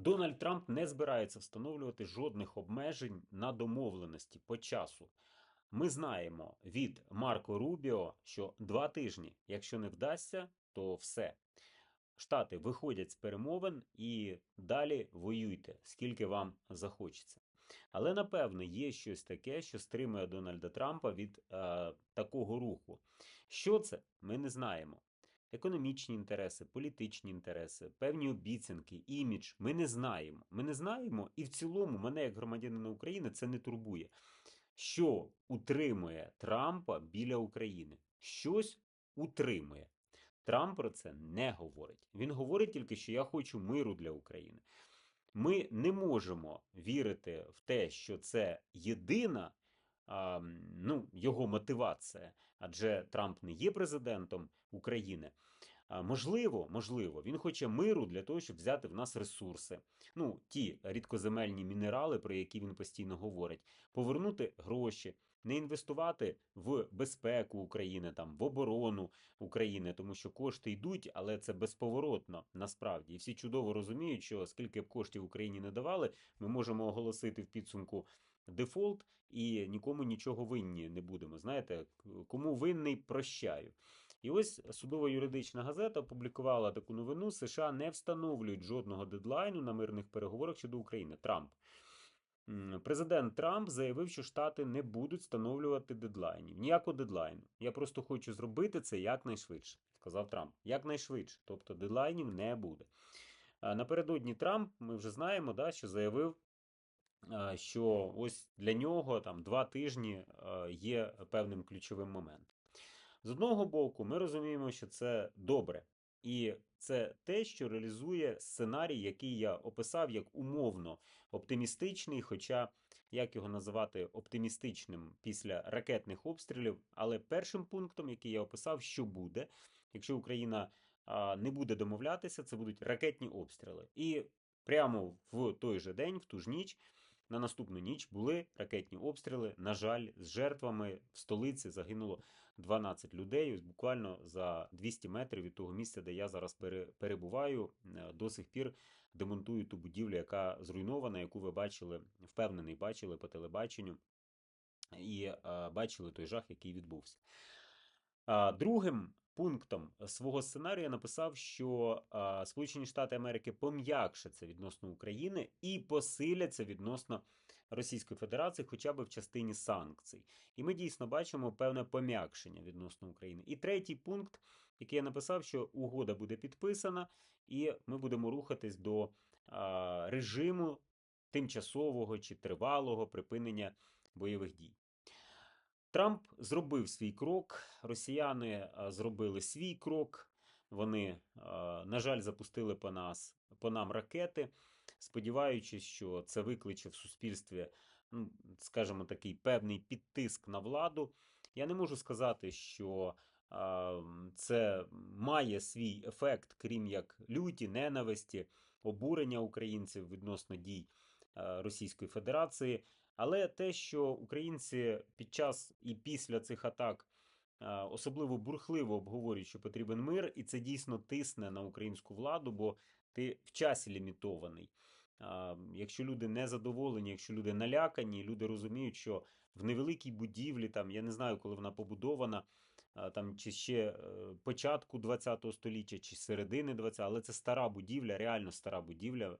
Дональд Трамп не збирається встановлювати жодних обмежень на домовленості по часу. Ми знаємо від Марко Рубіо, що два тижні, якщо не вдасться, то все. Штати виходять з перемовин і далі воюйте, скільки вам захочеться. Але напевно є щось таке, що стримує Дональда Трампа від е, такого руху. Що це? Ми не знаємо. Економічні інтереси, політичні інтереси, певні обіцянки, імідж. Ми не знаємо. Ми не знаємо, і в цілому мене, як громадянина України, це не турбує. Що утримує Трампа біля України? Щось утримує. Трамп про це не говорить. Він говорить тільки, що я хочу миру для України. Ми не можемо вірити в те, що це єдина ну, його мотивація, адже Трамп не є президентом України. Можливо, можливо, він хоче миру для того, щоб взяти в нас ресурси. Ну, ті рідкоземельні мінерали, про які він постійно говорить, повернути гроші, не інвестувати в безпеку України, там в оборону України, тому що кошти йдуть, але це безповоротно насправді. І всі чудово розуміють, що скільки б коштів Україні не давали, ми можемо оголосити в підсумку дефолт і нікому нічого винні не будемо. Знаєте, кому винний, прощаю. І ось судово-юридична газета опублікувала таку новину: США не встановлюють жодного дедлайну на мирних переговорах щодо України. Трамп. Президент Трамп заявив, що Штати не будуть встановлювати дедлайнів. Ніякого дедлайну. Я просто хочу зробити це якнайшвидше, сказав Трамп. Якнайшвидше. Тобто дедлайнів не буде. Напередодні Трамп, ми вже знаємо, да, що заявив, що ось для нього там два тижні є певним ключовим моментом. З одного боку, ми розуміємо, що це добре. І це те, що реалізує сценарій, який я описав як умовно оптимістичний, хоча як його називати оптимістичним після ракетних обстрілів. Але першим пунктом, який я описав, що буде, якщо Україна не буде домовлятися, це будуть ракетні обстріли. І прямо в той же день, в ту ж ніч, на наступну ніч були ракетні обстріли. На жаль, з жертвами в столиці загинуло 12 людей. Ось буквально за 200 метрів від того місця, де я зараз пере- перебуваю, е, до сих пір демонтую ту будівлю, яка зруйнована, яку ви бачили, впевнений, бачили по телебаченню, і е, бачили той жах, який відбувся. Другим пунктом свого сценарію написав, що Сполучені Штати Америки пом'якшаться відносно України і посиляться відносно Російської Федерації, хоча б в частині санкцій. І ми дійсно бачимо певне пом'якшення відносно України. І третій пункт, який я написав, що угода буде підписана, і ми будемо рухатись до режиму тимчасового чи тривалого припинення бойових дій. Трамп зробив свій крок, росіяни зробили свій крок. Вони, на жаль, запустили по нас по нам ракети, сподіваючись, що це викличе в суспільстві, ну, скажімо, такий певний підтиск на владу. Я не можу сказати, що а, це має свій ефект, крім як люті, ненависті, обурення українців відносно дій Російської Федерації. Але те, що українці під час і після цих атак особливо бурхливо обговорюють, що потрібен мир, і це дійсно тисне на українську владу, бо ти в часі лімітований. Якщо люди не задоволені, якщо люди налякані, люди розуміють, що в невеликій будівлі, там я не знаю, коли вона побудована, там чи ще е, початку 20 століття, чи середини 20, але це стара будівля, реально стара будівля е,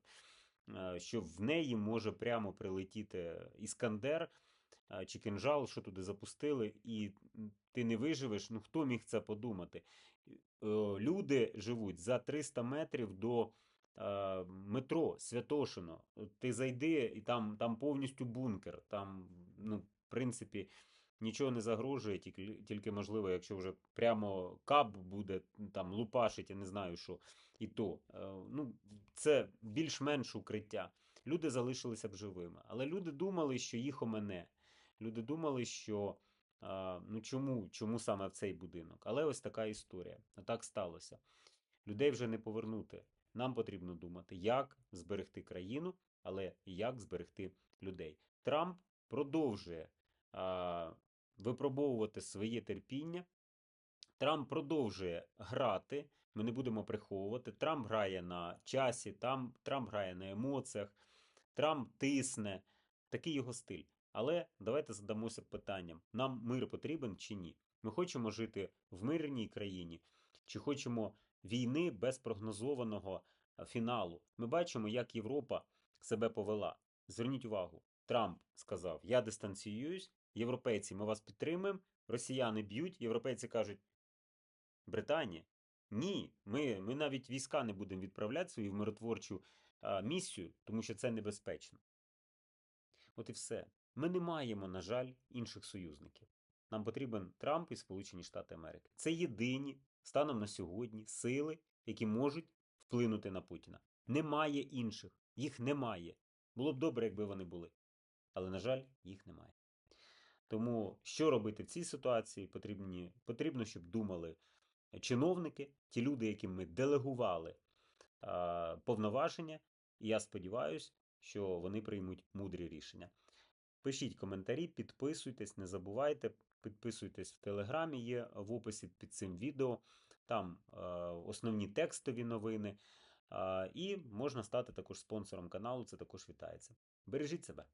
що в неї може прямо прилетіти іскандер е, чи кинжал, що туди запустили, і ти не виживеш. Ну хто міг це подумати? Е, Люди живуть за 300 метрів до е, метро Святошино. Ти зайди, і там, там повністю бункер. Там, ну, в принципі, нічого не загрожує, тільки, тільки можливо, якщо вже прямо кап буде там лупашить, я не знаю що. І то, е, ну, це більш-менш укриття. Люди залишилися б живими. Але люди думали, що їх омене. Люди думали, що ну чому, чому саме в цей будинок? Але ось така історія. А так сталося. Людей вже не повернути. Нам потрібно думати, як зберегти країну, але як зберегти людей. Трамп продовжує а, випробовувати своє терпіння. Трамп продовжує грати Ми не будемо приховувати. Трамп грає на часі, там Трамп грає на емоціях, Трамп тисне. Такий його стиль. Але давайте задамося питанням: нам мир потрібен чи ні? Ми хочемо жити в мирній країні, чи хочемо війни без прогнозованого фіналу? Ми бачимо, як Європа себе повела. Зверніть увагу, Трамп сказав: Я дистанціююсь, європейці, ми вас підтримуємо, росіяни б'ють, європейці кажуть. Британія. Ні, ми, ми навіть війська не будемо відправляти свою миротворчу а, місію, тому що це небезпечно. От і все. Ми не маємо, на жаль, інших союзників. Нам потрібен Трамп і Сполучені Штати Америки. Це єдині станом на сьогодні сили, які можуть вплинути на Путіна. Немає інших, їх немає. Було б добре, якби вони були. Але, на жаль, їх немає. Тому що робити в цій ситуації? Потрібні, потрібно, щоб думали чиновники, ті люди, яким ми делегували а, повноваження, і я сподіваюся, що вони приймуть мудрі рішення. Пишіть коментарі, підписуйтесь, не забувайте, підписуйтесь в Телеграмі, є в описі під цим відео. Там е, основні текстові новини. Е, і можна стати також спонсором каналу, це також вітається. Бережіть себе.